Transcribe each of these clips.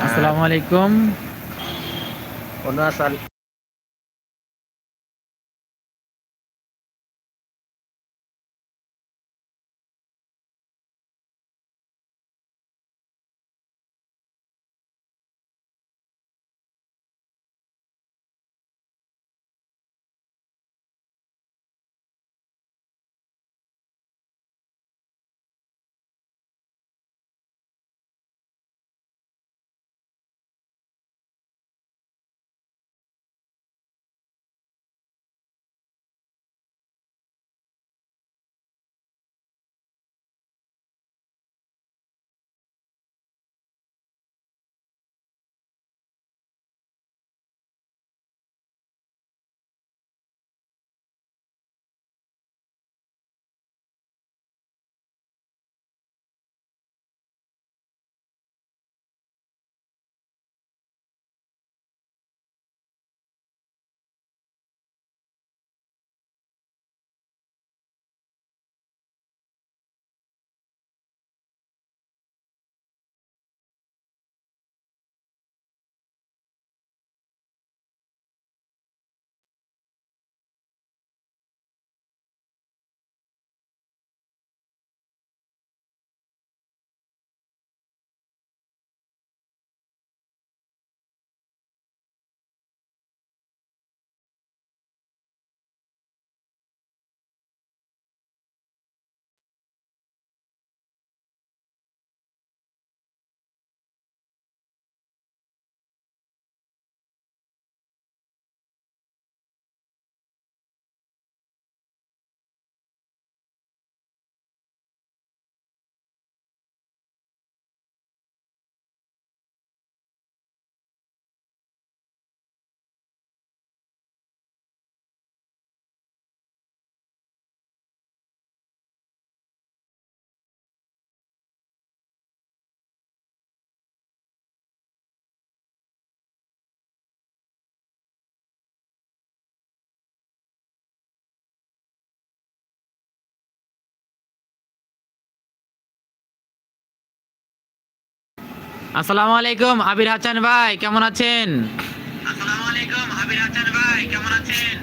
আসসালামু আলাইকুম আসসালামু আলাইকুম আবির হাসান ভাই কেমন আছেন? আসসালামু আলাইকুম আবির হাসান ভাই কেমন আছেন?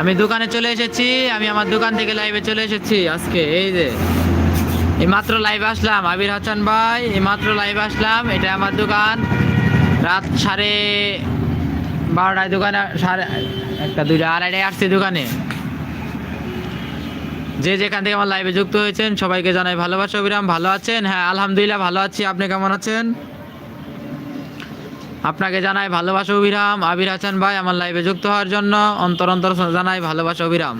আমি দোকানে চলে এসেছি আমি আমার দোকান থেকে লাইভে চলে এসেছি আজকে এই যে। এই মাত্র লাইভে আসলাম আবির হাসান ভাই এই মাত্র লাইভে আসলাম এটা আমার দোকান। রাত সাড়ে বারোটায় দোকানে সাড়ে একটা দুইটা আড়াইটায় আসছে দোকানে। যে যেখান থেকে আমার লাইভে যুক্ত হয়েছেন, সবাইকে জানাই ভালোবাসা, অবিরাম। ভালো আছেন? হ্যাঁ আলহামদুলিল্লাহ ভালো আছি। আপনি কেমন আছেন? আপনাকে জানাই ভালোবাসা, অবিরাম। আবির হাসান ভাই আমার লাইভে যুক্ত হওয়ার জন্য অন্তর অন্তর জানাই ভালোবাসা, অবিরাম।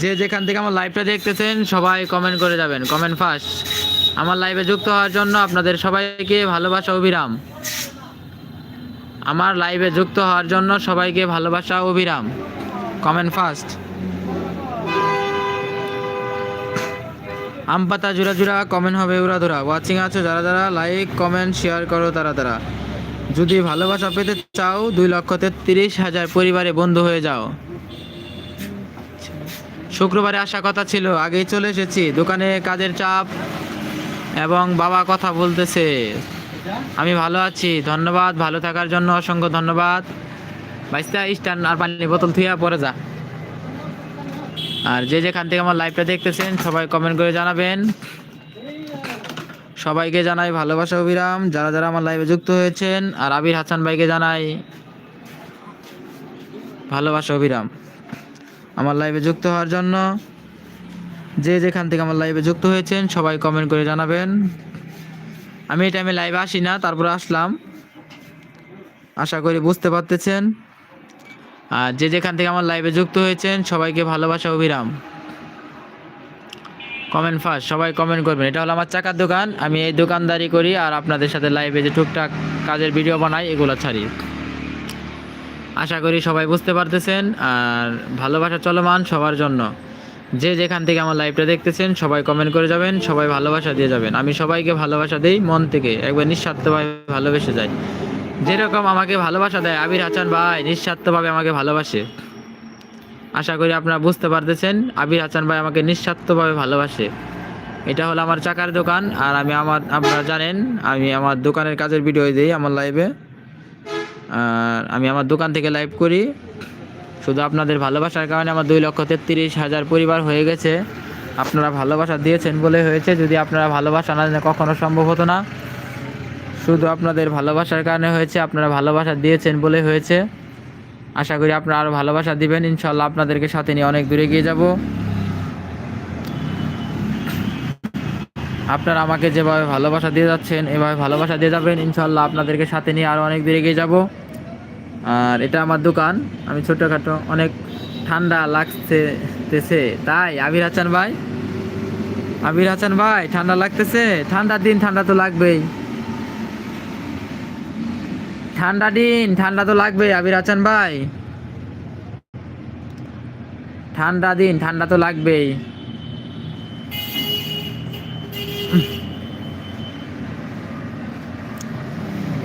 যে যেখান থেকে আমার লাইভটা দেখতেছেন, সবাই কমেন্ট করে যাবেন। কমেন্ট ফার্স্ট আমার লাইভে যুক্ত হওয়ার জন্য আপনাদের সবাইকে ভালোবাসা, অবিরাম। আমার লাইভে যুক্ত হওয়ার জন্য সবাইকে ভালোবাসা, অবিরাম। কমেন্ট ফার্স্ট আম পাতা জোড়া জোড়া কমেন্ট হবে উড়া ধরা। ওয়াচিং আছো যারা যারা লাইক কমেন্ট শেয়ার করো তারা তারা। যদি ভালোবাসা পেতে চাও, দুই লক্ষ তেত্রিশ হাজার পরিবারে বন্ধু হয়ে যাও। শুক্রবারে আসা কথা ছিল, আগেই চলে এসেছি। দোকানে কাজের চাপ এবং বাবা কথা বলতেছে। আমি ভালো আছি, ধন্যবাদ। ভালো থাকার জন্য অসংখ্য ধন্যবাদ। বাইশটা স্টান আর পানি বোতল থুয়া পরে যা। আর যে যেখান থেকে আমার লাইভটা দেখতেছেন, সবাই কমেন্ট করে জানাবেন। সবাইকে জানাই ভালোবাসা, অবিরাম। যারা যারা আমার লাইভে যুক্ত হয়েছেন, আর আবির হাসান ভাইকে জানাই ভালোবাসা, অবিরাম। আমার লাইভে যুক্ত হওয়ার জন্য যে যেখান থেকে আমার লাইভে যুক্ত হয়েছেন, সবাই কমেন্ট করে জানাবেন। আমি এই টাইমে লাইভে আসি না, তারপরে আসলাম। আশা করি বুঝতে পারতেছেন। আর যে যেখান থেকে আমার লাইভে যুক্ত হয়েছেন, সবাইকে ভালোবাসা, অভিরাম। কমেন্ট ফার্স্ট সবাই কমেন্ট করবেন। এটা হলো আমার চাকার দোকান, আমি এই দোকানদারি করি আর আপনাদের সাথে লাইভে যে টুকটাক কাজের ভিডিও বানাই, এগুলো ছাড়ি। আশা করি সবাই বুঝতে পারতেছেন, আর ভালোবাসা চলমান সবার জন্য। যে যেখান থেকে আমার লাইভটা দেখতেছেন, সবাই কমেন্ট করে যাবেন, সবাই ভালোবাসা দিয়ে যাবেন। আমি সবাইকে ভালোবাসা দিই মন থেকে, একবার নিঃস্বার্থভাবে ভালোবেসে যাই। যেরকম আমাকে ভালোবাসা দেয়, আবির হাসান ভাই নিঃস্বার্থভাবে আমাকে ভালোবাসে। আশা করি আপনারা বুঝতে পারতেছেন, আবির হাসান ভাই আমাকে নিঃস্বার্থভাবে ভালোবাসে। এটা হলো আমার চাকার দোকান, আর আমি আমার, আপনারা জানেন, আমি আমার দোকানের কাজের ভিডিও দিই আমার লাইভে আর আমি আমার দোকান থেকে লাইভ করি। শুধু আপনাদের ভালোবাসার কারণে আমার দুই লক্ষ তেত্রিশ হাজার পরিবার হয়ে গেছে। আপনারা ভালোবাসা দিয়েছেন বলে হয়েছে, যদি আপনারা ভালোবাসা না কখনো সম্ভব হতো না। শুধু আপনাদের ভালোবাসার কারণে হয়েছে, আপনারা ভালোবাসা দিয়েছেন বলে হয়েছে। আশা করি আপনারা আরও ভালোবাসা দিবেন, ইনশাল্লাহ আপনাদেরকে সাথে নিয়ে অনেক দূরে গিয়ে যাব। আপনারা আমাকে যেভাবে ভালোবাসা দিয়ে যাচ্ছেন, এভাবে ভালোবাসা দিয়ে যাবেন, ইনশাল্লাহ আপনাদেরকে সাথে নিয়ে আরও অনেক দূরে গিয়ে যাব। আর এটা আমার দোকান, আমি ছোটোখাটো অনেক ঠান্ডা লাগছে, তেছে। তাই, আবির হাসান ভাই? আবির হাসান ভাই, ঠান্ডা লাগতেছে? ঠান্ডার দিন ঠান্ডা তো লাগবেই। ঠান্ডা দিন, ঠান্ডা তো লাগবে আবির হাসান ভাই। ঠান্ডা দিন, ঠান্ডা তো লাগবেই।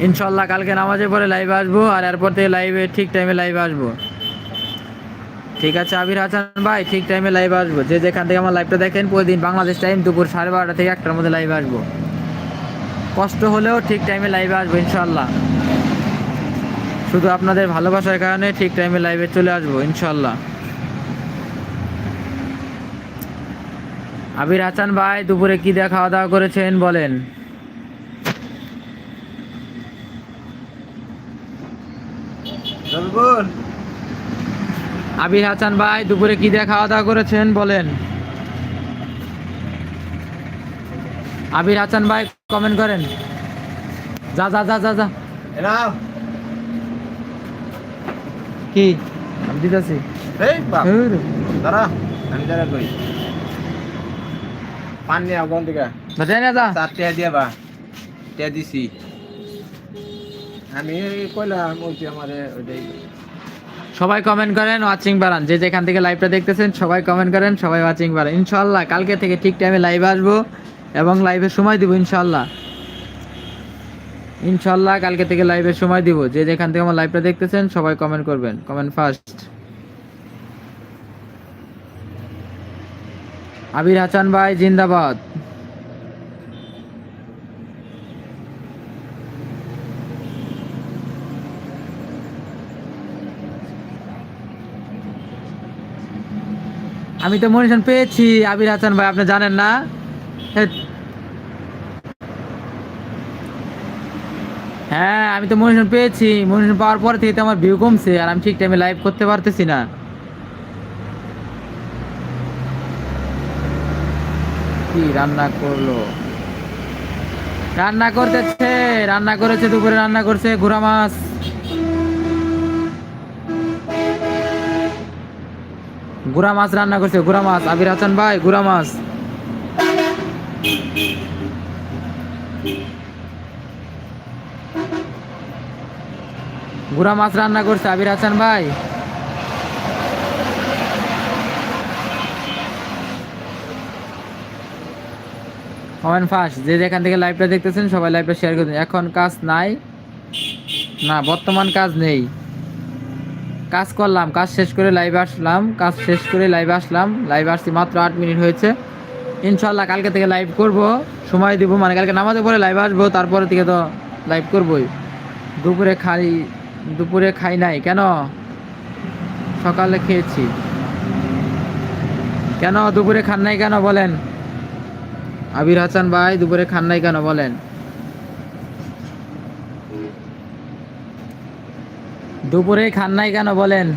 ইনশাল্লাহ কালকে নামাজে পরে লাইভে আসব, আর এরপর থেকে লাইভে ঠিক টাইমে লাইভে আসব। ঠিক আছে, আবির হাসান ভাই, ঠিক টাইমে লাইভে আসব। যে যেখান থেকে আমার লাইভটা দেখেন, প্রতিদিন বাংলাদেশ টাইম দুপুর সাড়ে বারোটা থেকে একটার মধ্যে লাইভে আসব। কষ্ট হলেও ঠিক টাইমে লাইভে আসব, ইনশাল্লাহ। শুধু আপনাদের ভালোবাসার কারণে ঠিক টাইমে লাইভে চলে আসব ইনশাল্লাহ আবির হাসান ভাই দুপুরে কি দিয়ে খাওয়া দাওয়া করেছেন বলেন? আবির হাসান ভাই দুপুরে কি দিয়ে খাওয়া দাওয়া করেছেন বলেন? আবির হাসান ভাই কমেন্ট করেন। যা যা যা যা যা। কি? আমি দিতেছি। এই বাপ দাঁড়া আমি দাঁড়া কই? পান নিয়ে আগুন দিকে। যা যা। চার টিয়া দিয়া বা টিয়া দিছি। আমি কইলাম ওইটি আমারে ওইটাই। সবাই কমেন্ট করেন ওয়াচিং বাড়ান। যে যেখান থেকে লাইভটা দেখতেছেন সবাই কমেন্ট করেন সবাই ওয়াচিং বাড়ান। ইনশাল্লাহ কালকে থেকে ঠিক টাইমে লাইভ আসব এবং লাইভে সময় দিব ইনশাল্লাহ ইনশাল্লাহ কালকে থেকে লাইভে সময় দিব। যে যেখান থেকে আমার লাইভটা দেখতেছেন, সবাই কমেন্ট করবেন। কমেন্ট ফার্স্ট আবির হাসান ভাই, জিন্দাবাদ। আমি তো মনিশন পেয়েছি, আবির হাসান ভাই, আপনি জানেন না? হ্যাঁ আমি তো মনিশন পেয়েছি। মনিশন পাওয়ার পর থেকে তো আমার ভিউ কমছে, আর আমি ঠিক টাইমে লাইভ করতে পারতেছি না। কি রান্না করল? রান্না করতেছে, রান্না করেছে, দুপুরে রান্না করছে ঘোড়া মাছ। গুড়া মাছ রান্না করছে গুড়া মাছ। আবির হাসান ভাই গুড়া মাছ। গুড়া মাছ রান্না করছে আবির হাসান ভাই। কমেন্ট ফার্স্ট যে যেখান থেকে লাইভটা দেখতেছেন, সবাই লাইভটা শেয়ার করুন এখন কাজ নাই। না, বর্তমান কাজ নেই। কাজ করলাম, কাজ শেষ করে লাইভে আসলাম, কাজ শেষ করে লাইভে আসলাম। লাইভে আসছি মাত্র আট মিনিট হয়েছে। ইনশাল্লাহ কালকে থেকে লাইভ করব, সময় দিব মানে কালকে নামাজে পরে লাইভে আসব, তারপরে থেকে তো লাইভ করবই। দুপুরে খাই দুপুরে খাই নাই, কেন? সকালে খেয়েছি। কেন দুপুরে খান নাই কেন বলেন? আবির হাসান ভাই, দুপুরে খান নাই কেন বলেন? দুপুরে খান নাই কেন বলেন?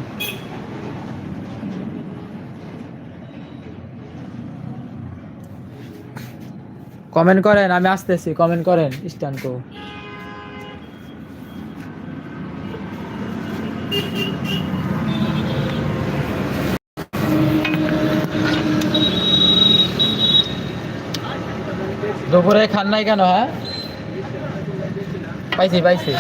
কমেন্ট করেন, আমি আসতেছি, কমেন্ট করেন, স্ট্যান্ড দুপুরে খান নাই কেন হ্যাঁ? পাইছি পাইছি।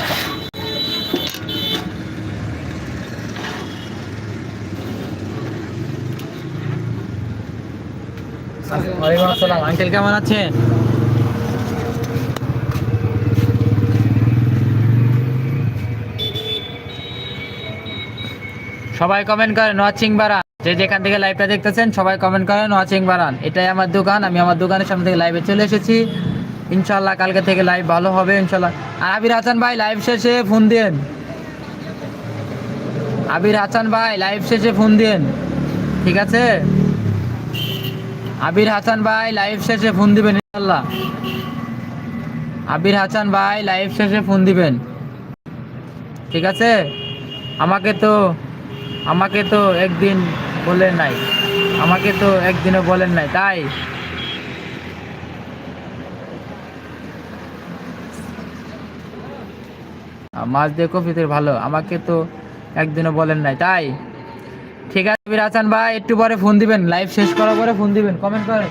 ওয়ালাইকুম আসসালাম। আঙ্কেল কেমন আছেন? সবাই কমেন্ট করেন ওয়াচিং বাড়া যে যেখান থেকে লাইভটা দেখতেছেন, সবাই কমেন্ট করেন ওয়াচিং বাড়ান। এটাই আমার দোকান, আমি আমার দোকানের সামনে থেকে লাইভে চলে এসেছি। ইনশাল্লাহ কালকে থেকে লাইভ ভালো হবে ইনশাল্লাহ আর আবির হাসান ভাই লাইভ শেষে ফোন দিন আবির হাসান ভাই লাইভ শেষে ফোন দিন ঠিক আছে? আবির হাসান ভাই লাইভ শেষে ফোন দিবেন ইনশাল্লাহ আবির হাসান ভাই লাইভ শেষে ফোন দিবেন। ঠিক আছে? আমাকে তো আমাকে তো একদিন বলেন নাই। আমাকে তো একদিনও বলেন নাই, তাই? মাছ দিয়ে কফিতে ভালো, আমাকে তো একদিনও বলেন নাই, তাই? ঠিক আছে, বিরাচান ভাই, একটু পরে ফোন দিবেন লাইভ শেষ করার পরে ফোন দিবেন কমেন্ট করেন।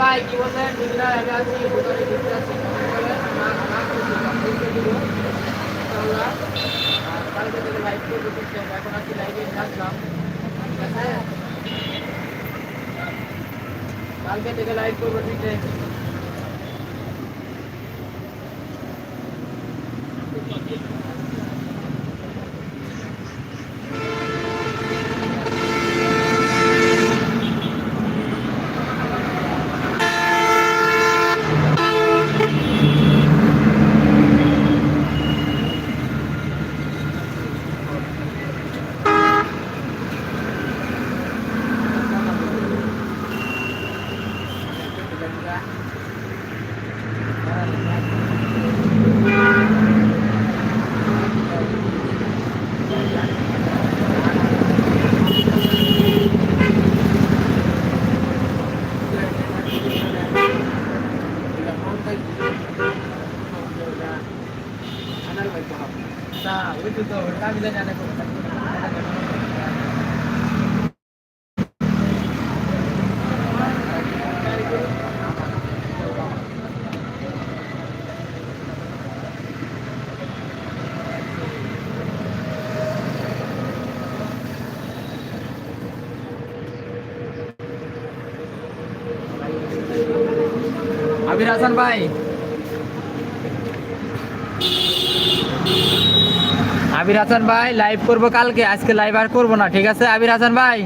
ভাই কি বলছেন দিদিরা আমি আছি ভুটানে ঘুরতে আছি এখন আছি লাইভে আসলাম ঠিক আছে? কালকে থেকে লাইভ করব ঠিকঠাক Nah, আবির হাসান ভাই আবির হাসান ভাই লাইভ করব কালকে। আজকে লাইভ আর করব না, ঠিক আছে? আবির হাসান ভাই